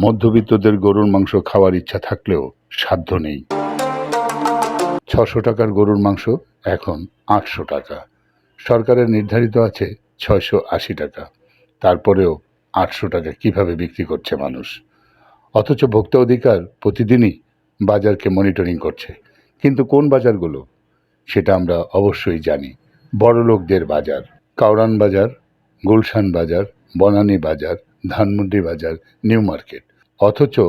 মধ্যবিত্তদের গরুর মাংস খাওয়ার ইচ্ছা থাকলেও সাধ্য নেই। ছশো টাকার গরুর মাংস, এখন আটশো টাকা। সরকারের নির্ধারিত আছে ছয়শো আশি টাকা। তারপরেও আটশো টাকা কীভাবে বিক্রি করছে মানুষ? অথচ ভোক্তা অধিকার প্রতিদিনই বাজারকে মনিটরিং করছে। কিন্তু কোন বাজারগুলো? সেটা আমরা অবশ্যই জানি। বড় লোকদের বাজার কাউরান বাজার, গুলশান বাজার, বনানী বাজার ধানমন্ডি বাজার, নিউ মার্কেট। অথচ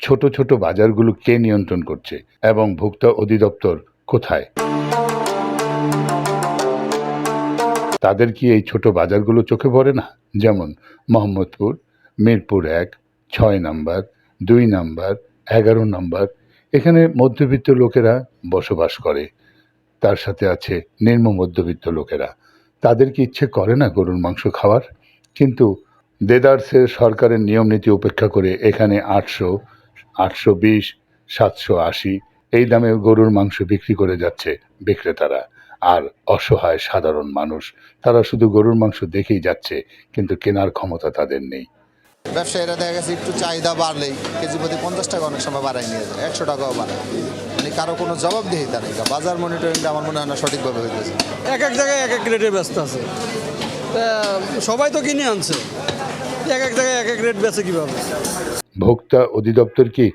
ছোট ছোট বাজারগুলো কে নিয়ন্ত্রণ করছে এবং ভোক্তা অধিদপ্তর কোথায়? তাদের কি এই ছোট বাজারগুলো চোখে পড়ে না? যেমন মোহাম্মদপুর, মিরপুর এক, ছয় নাম্বার, দুই নাম্বার, এগারো নাম্বার। এখানে মধ্যবিত্ত লোকেরা বসবাস করে। তার সাথে আছে নিম্ন মধ্যবিত্ত লোকেরা। তাদের কি ইচ্ছে করে না গরুর মাংস খাওয়ার? কিন্তু দেদারসের সরকারের নিয়ম নীতি উপেক্ষা করে এখানে আটশো আটশো বিশ সাতশো আশি এই দামে গরুর মাংস বিক্রি করে যাচ্ছে বিক্রেতারা। আর অসহায় সাধারণ মানুষ তারা শুধু গরুর মাংস দেখেই যাচ্ছে কিন্তু কেনার ক্ষমতা তাদের নেই। ব্যবসায়ীরা দেখা গেছে একটু চাহিদা বাড়লেই কেজি প্রতি পঞ্চাশ টাকা অনেক সময় বাড়াই নিয়ে যায় একশো টাকাও বাড়ায়। মানে কারও কোনো জবাবদিহিতা নেই বাজার মনিটরিংটা আমার মনে হয় না সঠিকভাবে হইতেছে। এক এক জায়গায় এক এক রেটে ব্যস্ত আছে। সবাই তো কিনে আনছে। এক এক জায়গায় এক এক রেট বেছে কীভাবে? ভোক্তা অধিদপ্তর কি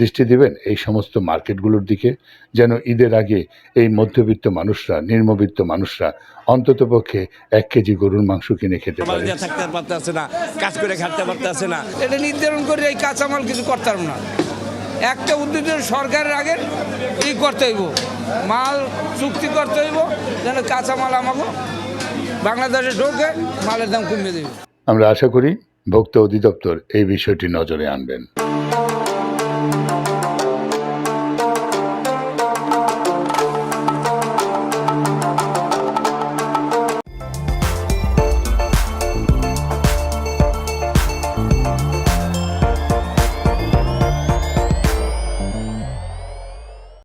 দৃষ্টি দিবেন এই সমস্ত মার্কেটগুলোর দিকে? যেন ঈদের আগে এই মধ্যবিত্ত মানুষরা নিম্নবিত্ত মানুষরা অন্ততপক্ষে এক কেজি গরুর মাংস কিনে খেতে পারে। থাকতে পারতেছে না কাজ করে খাটতে পারতেছে না। এটা নির্ধারণ করে এই কাঁচামাল কিছু করতাম না। একটা উদ্যোগ সরকারের আগে ই করতে হইব। মাল চুক্তি করতে হইব যেন কাঁচামাল আমাকে বাংলাদেশে ঢোকে মালের দাম কমিয়ে দেবে। আমরা আশা করি ভোক্তা অধিদপ্তর এই বিষয়টি নজরে আনবেন।